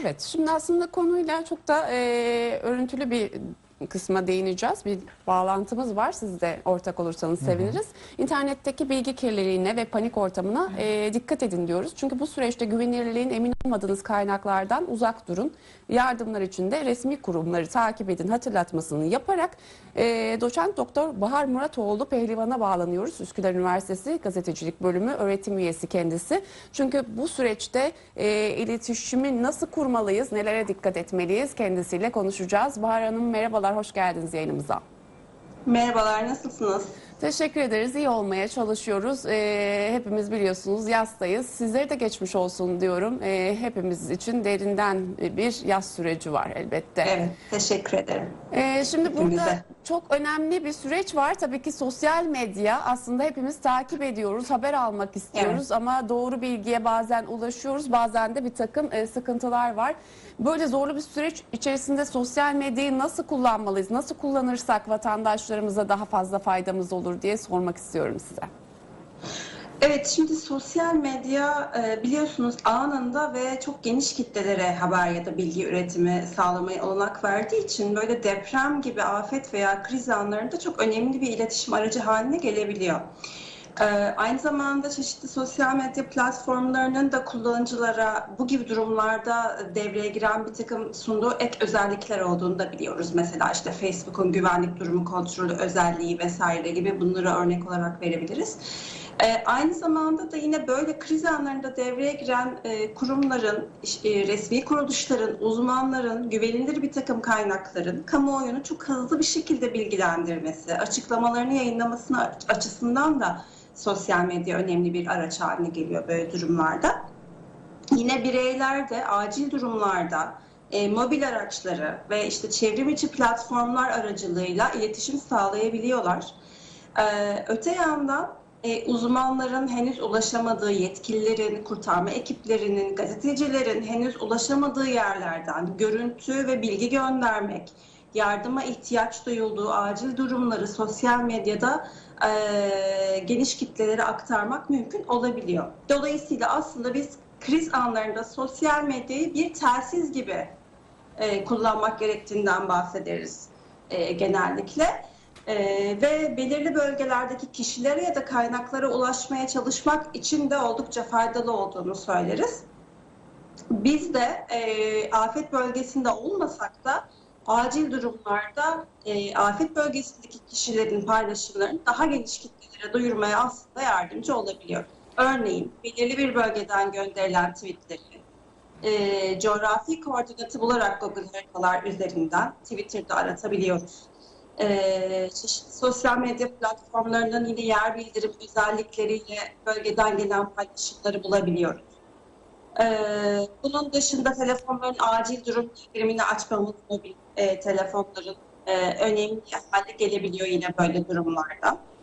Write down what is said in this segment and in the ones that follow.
Evet, şimdi aslında konuyla çok da e, örüntülü bir kısma değineceğiz. Bir bağlantımız var. Siz de ortak olursanız seviniriz. İnternetteki bilgi kirliliğine ve panik ortamına e, dikkat edin diyoruz. Çünkü bu süreçte güvenilirliğin emin olmadığınız kaynaklardan uzak durun. Yardımlar için de resmi kurumları takip edin hatırlatmasını yaparak e, doçent doktor Bahar Muratoğlu Pehlivan'a bağlanıyoruz. Üsküdar Üniversitesi Gazetecilik Bölümü öğretim üyesi kendisi. Çünkü bu süreçte e, iletişimi nasıl kurmalıyız, nelere dikkat etmeliyiz kendisiyle konuşacağız. Bahar Hanım merhabalar, hoş geldiniz yayınımıza. Merhabalar, nasılsınız? Teşekkür ederiz. iyi olmaya çalışıyoruz. Ee, hepimiz biliyorsunuz yastayız. Sizlere de geçmiş olsun diyorum. Ee, hepimiz için derinden bir yaz süreci var elbette. Evet, teşekkür ederim. Ee, şimdi burada Hepimize. çok önemli bir süreç var. Tabii ki sosyal medya aslında hepimiz takip ediyoruz, haber almak istiyoruz ama doğru bilgiye bazen ulaşıyoruz, bazen de bir takım e, sıkıntılar var. Böyle zorlu bir süreç içerisinde sosyal medyayı nasıl kullanmalıyız, nasıl kullanırsak vatandaşlarımıza daha fazla faydamız olur diye sormak istiyorum size. Evet, şimdi sosyal medya e, biliyorsunuz anında ve çok geniş kitlelere haber ya da bilgi üretimi sağlamaya olanak verdiği için böyle deprem gibi afet veya kriz anlarında çok önemli bir iletişim aracı haline gelebiliyor. E, Aynı zamanda çeşitli sosyal medya platformlarının da kullanıcılara bu gibi durumlarda devreye giren bir takım sunduğu ek özellikler olduğunu da biliyoruz. Mesela işte Facebook'un güvenlik durumu kontrolü özelliği vesaire gibi bunları örnek olarak verebiliriz. Ee, aynı zamanda da yine böyle kriz anlarında devreye giren e, kurumların, e, resmi kuruluşların, uzmanların, güvenilir bir takım kaynakların kamuoyunu çok hızlı bir şekilde bilgilendirmesi, açıklamalarını yayınlamasını aç- açısından da sosyal medya önemli bir araç haline geliyor böyle durumlarda. Yine bireyler de acil durumlarda e, mobil araçları ve işte çevrim içi platformlar aracılığıyla iletişim sağlayabiliyorlar. Ee, öte yandan e, uzmanların henüz ulaşamadığı, yetkililerin, kurtarma ekiplerinin, gazetecilerin henüz ulaşamadığı yerlerden görüntü ve bilgi göndermek, yardıma ihtiyaç duyulduğu acil durumları sosyal medyada e, geniş kitlelere aktarmak mümkün olabiliyor. Dolayısıyla aslında biz kriz anlarında sosyal medyayı bir telsiz gibi e, kullanmak gerektiğinden bahsederiz e, genellikle. E, ve belirli bölgelerdeki kişilere ya da kaynaklara ulaşmaya çalışmak için de oldukça faydalı olduğunu söyleriz. Biz de e, afet bölgesinde olmasak da acil durumlarda e, afet bölgesindeki kişilerin paylaşımlarını daha geniş kitlelere duyurmaya aslında yardımcı olabiliyor. Örneğin belirli bir bölgeden gönderilen tweetleri e, coğrafi koordinatı bularak Google haritalar üzerinden Twitter'da aratabiliyoruz. E, çeşitli sosyal medya platformlarının yine yer bildirim özellikleriyle bölgeden gelen paylaşımları bulabiliyoruz. Ee, bunun dışında telefonların acil durum bildirimini açmamız mobil e, telefonların e, önemli hale gelebiliyor yine böyle durumlarda.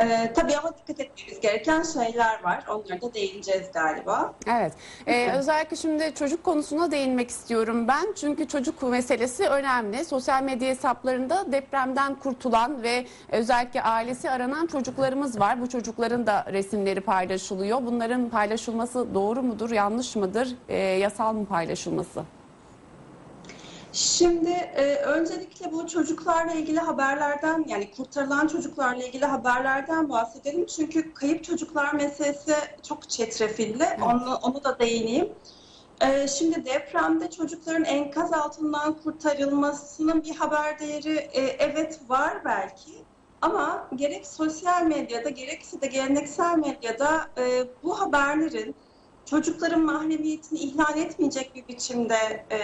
Ee, tabii ama dikkat etmemiz gereken şeyler var. Onlara da değineceğiz galiba. Evet. Ee, özellikle şimdi çocuk konusuna değinmek istiyorum ben. Çünkü çocuk meselesi önemli. Sosyal medya hesaplarında depremden kurtulan ve özellikle ailesi aranan çocuklarımız var. Bu çocukların da resimleri paylaşılıyor. Bunların paylaşılması doğru mudur, yanlış mıdır? Ee, yasal mı paylaşılması? Şimdi e, öncelikle bu çocuklarla ilgili haberlerden yani kurtarılan çocuklarla ilgili haberlerden bahsedelim. Çünkü kayıp çocuklar meselesi çok çetrefilli. Onu, onu da değineyim. E, şimdi depremde çocukların enkaz altından kurtarılmasının bir haber değeri e, evet var belki. Ama gerek sosyal medyada gerekse de geleneksel medyada e, bu haberlerin çocukların mahremiyetini ihlal etmeyecek bir biçimde e,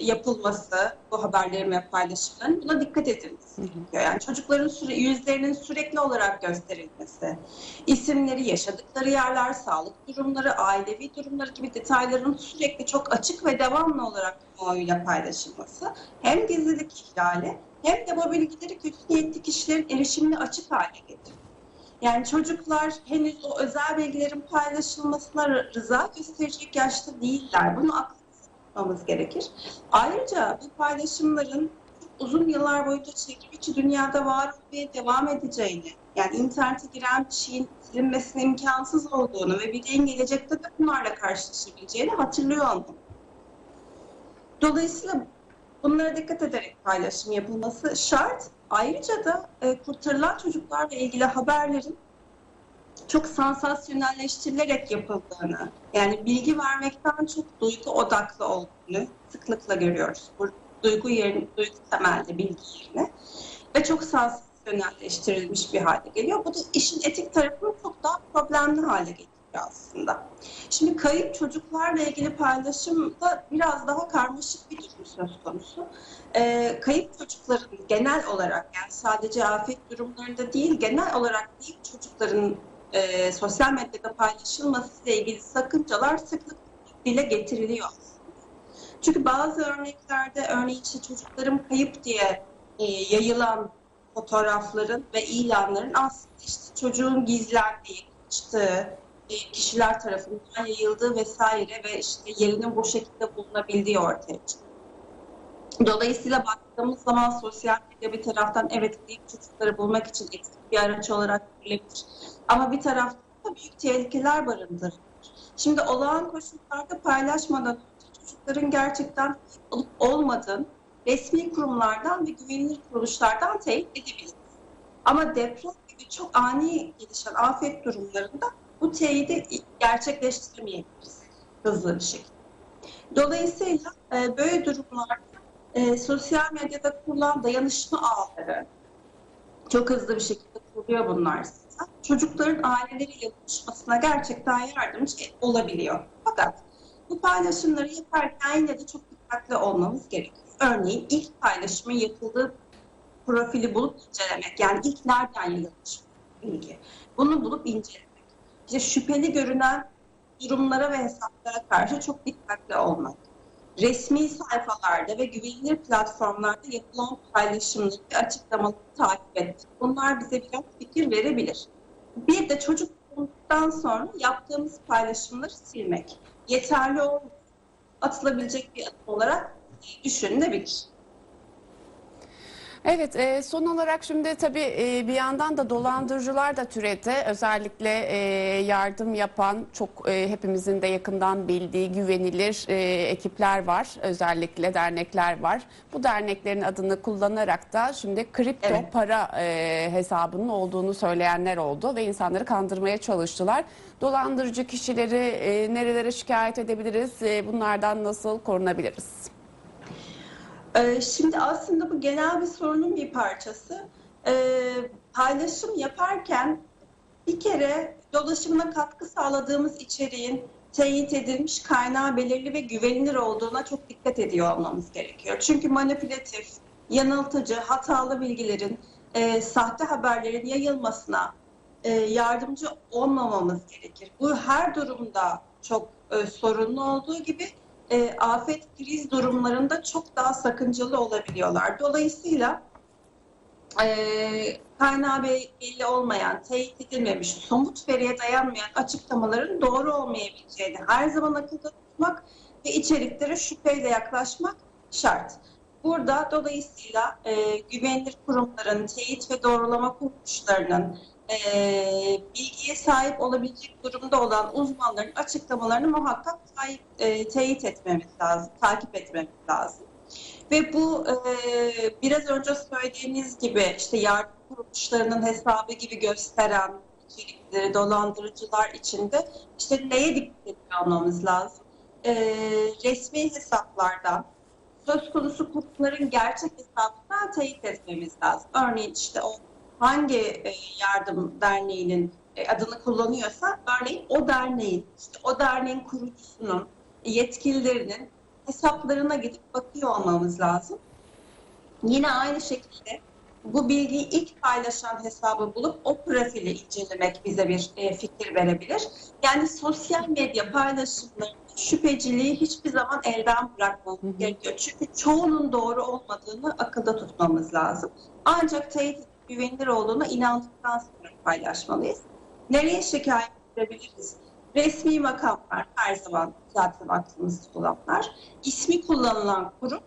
yapılması bu haberlerin ve paylaşımların buna dikkat edilmesi gerekiyor. Yani çocukların süre, yüzlerinin sürekli olarak gösterilmesi, isimleri, yaşadıkları yerler, sağlık durumları, ailevi durumları gibi detayların sürekli çok açık ve devamlı olarak kamuoyuyla paylaşılması hem gizlilik ihlali hem de bu bilgileri kötü niyetli kişilerin erişimine açık hale getiriyor. Yani çocuklar henüz o özel bilgilerin paylaşılmasına rı- rıza gösterecek yaşta değiller. Bunu aklımızda gerekir. Ayrıca bu paylaşımların uzun yıllar boyunca çevrimiçi dünyada var olmaya devam edeceğini, yani internete giren bir şeyin silinmesinin imkansız olduğunu ve bireyin gelecekte de bunlarla karşılaşabileceğini hatırlıyor olmalı. Dolayısıyla bunlara dikkat ederek paylaşım yapılması şart. Ayrıca da e, kurtarılan çocuklarla ilgili haberlerin çok sansasyonelleştirilerek yapıldığını, yani bilgi vermekten çok duygu odaklı olduğunu sıklıkla görüyoruz. Bu duygu yerine, duygu temelli bilgi yerine ve çok sansasyonelleştirilmiş bir hale geliyor. Bu da işin etik tarafını çok daha problemli hale getiriyor aslında. Şimdi kayıp çocuklarla ilgili paylaşımda biraz daha karmaşık bir durum söz konusu. Ee, kayıp çocukların genel olarak yani sadece afet durumlarında değil genel olarak kayıp çocukların e, sosyal medyada paylaşılması ile ilgili sakıncalar sıklıkla dile getiriliyor aslında. Çünkü bazı örneklerde örneğin işte çocuklarım kayıp diye e, yayılan fotoğrafların ve ilanların aslında işte çocuğun gizlendiği, kaçtığı, kişiler tarafından yayıldığı vesaire ve işte yerinin bu şekilde bulunabildiği ortaya çıkıyor. Dolayısıyla baktığımız zaman sosyal medya bir taraftan evet kayıp çocukları bulmak için etkili bir araç olarak görülebilir. Ama bir taraftan da büyük tehlikeler barındırır. Şimdi olağan koşullarda paylaşmadan çocukların gerçekten olup olmadığını resmi kurumlardan ve güvenilir kuruluşlardan teyit edebiliriz. Ama deprem gibi çok ani gelişen afet durumlarında bu teyidi gerçekleştiremeyebiliriz hızlı bir şekilde. Dolayısıyla e, böyle durumlarda e, sosyal medyada kurulan dayanışma ağları çok hızlı bir şekilde kuruluyor bunlar zaten. Çocukların aileleriyle buluşmasına gerçekten yardımcı olabiliyor. Fakat bu paylaşımları yaparken yine de çok dikkatli olmamız gerekiyor. Örneğin ilk paylaşımın yapıldığı profili bulup incelemek. Yani ilk nereden yayılmış bilgi. Bunu bulup incelemek. İşte şüpheli görünen durumlara ve hesaplara karşı çok dikkatli olmak. Resmi sayfalarda ve güvenilir platformlarda yapılan paylaşımları ve açıklamaları takip etmek. Bunlar bize biraz fikir verebilir. Bir de çocuk doğduktan sonra yaptığımız paylaşımları silmek. Yeterli olmayan, atılabilecek bir adım olarak düşünülebilir. Evet, e, son olarak şimdi tabii e, bir yandan da dolandırıcılar da türedi. Özellikle e, yardım yapan çok e, hepimizin de yakından bildiği güvenilir e, ekipler var. Özellikle dernekler var. Bu derneklerin adını kullanarak da şimdi kripto Evet. para e, hesabının olduğunu söyleyenler oldu ve insanları kandırmaya çalıştılar. Dolandırıcı kişileri e, nerelere şikayet edebiliriz? E, bunlardan nasıl korunabiliriz? Ee, Şimdi aslında bu genel bir sorunun bir parçası. Ee, Paylaşım yaparken bir kere dolaşımına katkı sağladığımız içeriğin teyit edilmiş kaynağı belirli ve güvenilir olduğuna çok dikkat ediyor olmamız gerekiyor. Çünkü manipülatif, yanıltıcı, hatalı bilgilerin, e, sahte haberlerin yayılmasına e, yardımcı olmamamız gerekir. Bu her durumda çok e, sorunlu olduğu gibi e, afet kriz durumlarında çok daha sakıncalı olabiliyorlar. Dolayısıyla e, kaynağı belli olmayan, teyit edilmemiş, somut veriye dayanmayan açıklamaların doğru olmayabileceğini her zaman akılda tutmak ve içeriklere şüpheyle yaklaşmak şart. Burada dolayısıyla e, güvenilir kurumların, teyit ve doğrulama kuruluşlarının, e, bilgiye sahip olabilecek durumda olan uzmanların açıklamalarını muhakkak sahip, e, teyit etmemiz lazım, takip etmemiz lazım. Ve bu e, biraz önce söylediğiniz gibi işte yardım kuruluşlarının hesabı gibi gösteren içerikleri dolandırıcılar içinde işte neye dikkat ediyor olmamız lazım? E, resmi hesaplardan söz konusu kurumların gerçek hesabından teyit etmemiz lazım. Örneğin işte o hangi e, yardım derneğinin e, adını kullanıyorsa örneğin o derneğin, işte o derneğin kurucusunun, yetkililerinin hesaplarına gidip bakıyor olmamız lazım. Yine aynı şekilde bu bilgiyi ilk paylaşan hesabı bulup o profili incelemek bize bir e, fikir verebilir. Yani sosyal medya paylaşımlarında şüpheciliği hiçbir zaman elden bırakmamız gerekiyor. Çünkü çoğunun doğru olmadığını akılda tutmamız lazım. Ancak teyit güvenilir olduğuna inandıktan sonra paylaşmalıyız. Nereye şikayet edebiliriz? Resmi makamlar her zaman zaten aklımızda olanlar, ismi kullanılan kurum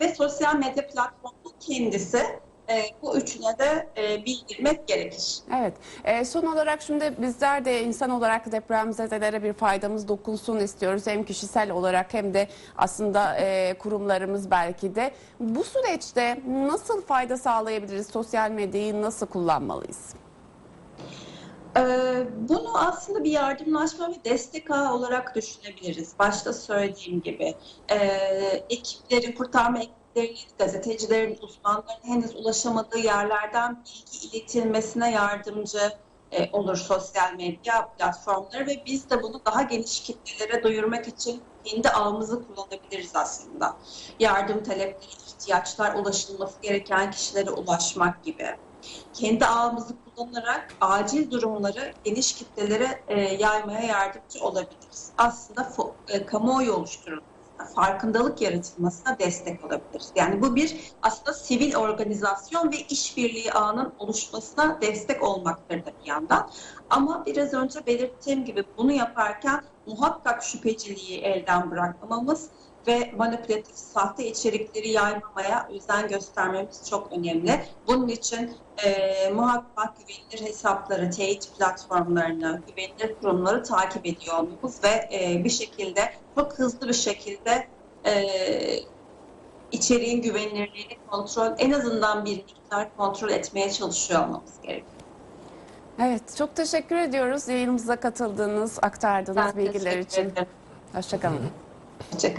ve sosyal medya platformunun kendisi. E, bu üçüne de e, bildirmek gerekir. Evet. Ee, son olarak şimdi bizler de insan olarak depremzedelere bir faydamız dokunsun istiyoruz. Hem kişisel olarak hem de aslında e, kurumlarımız belki de. Bu süreçte nasıl fayda sağlayabiliriz? Sosyal medyayı nasıl kullanmalıyız? Ee, Bunu aslında bir yardımlaşma ve destek ağı olarak düşünebiliriz. Başta söylediğim gibi Ee, ekiplerin, kurtarma ekiplerinin, gazetecilerin, uzmanların henüz ulaşamadığı yerlerden bilgi iletilmesine yardımcı e, olur sosyal medya platformları ve biz de bunu daha geniş kitlelere duyurmak için kendi ağımızı kullanabiliriz aslında. Yardım talepleri, ihtiyaçlar, ulaşılması gereken kişilere ulaşmak gibi kendi ağımızı kullanarak acil durumları geniş kitlelere e, yaymaya yardımcı olabiliriz. Aslında e, kamuoyu oluşturulmasına, farkındalık yaratılmasına destek olabiliriz. Yani bu bir aslında sivil organizasyon ve işbirliği ağının oluşmasına destek olmaktadır bir yandan. Ama biraz önce belirttiğim gibi bunu yaparken muhakkak şüpheciliği elden bırakmamamız ve manipülatif sahte içerikleri yaymamaya özen göstermemiz çok önemli. Bunun için e, muhakkak güvenilir hesapları, teyit platformlarını, güvenilir kurumları takip ediyor olmamız ve e, bir şekilde çok hızlı bir şekilde e, içeriğin güvenilirliğini kontrol, en azından bir miktar kontrol etmeye çalışıyor olmamız gerekiyor. Evet, çok teşekkür ediyoruz yayınımıza katıldığınız, aktardığınız Ben bilgiler için. Hoşçakalın. Hoşçakalın.